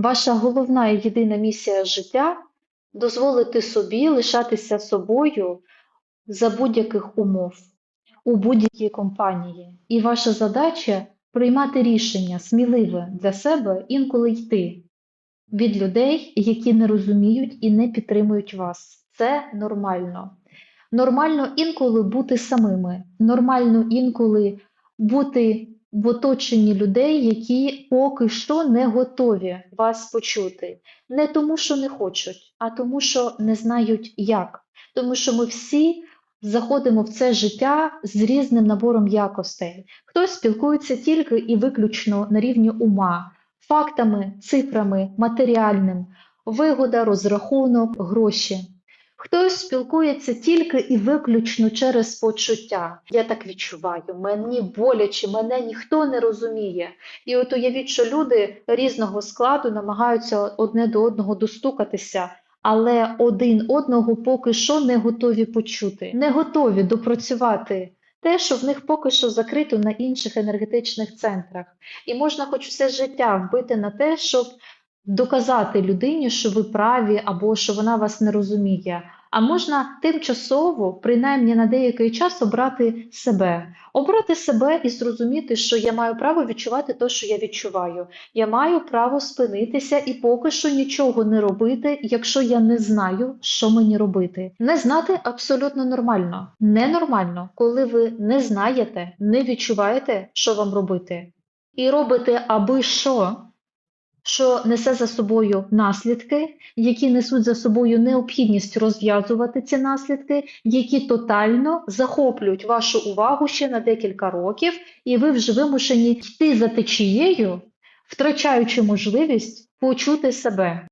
Ваша головна і єдина місія життя дозволити собі лишатися собою за будь-яких умов у будь-якій компанії. І ваша задача приймати рішення сміливе для себе, інколи йти від людей, які не розуміють і не підтримують вас. Це нормально. Нормально інколи бути самими, нормально інколи бути в оточенні людей, які поки що не готові вас почути. Не тому, що не хочуть, а тому, що не знають як. Тому що ми всі заходимо в це життя з різним набором якостей. Хтось спілкується тільки і виключно на рівні ума, фактами, цифрами, матеріальним, вигода, розрахунок, гроші. Хтось спілкується тільки і виключно через почуття. Я так відчуваю, мені боляче, мене ніхто не розуміє. І от уявіть, що люди різного складу намагаються одне до одного достукатися, але один одного поки що не готові почути, не готові допрацювати те, що в них поки що закрито на інших енергетичних центрах. І можна хоч все життя вбити на те, щоб доказати людині, що ви праві або що вона вас не розуміє. А можна тимчасово, принаймні на деякий час, обрати себе, обрати себе і зрозуміти, що я маю право відчувати те, що я відчуваю. Я маю право спинитися і поки що нічого не робити, якщо я не знаю, що мені робити. Не знати абсолютно нормально. Ненормально, коли ви не знаєте, не відчуваєте, що вам робити. І робите аби що що несе за собою наслідки, які несуть за собою необхідність розв'язувати ці наслідки, які тотально захоплюють вашу увагу ще на декілька років, і ви вже вимушені йти за течією, втрачаючи можливість почути себе.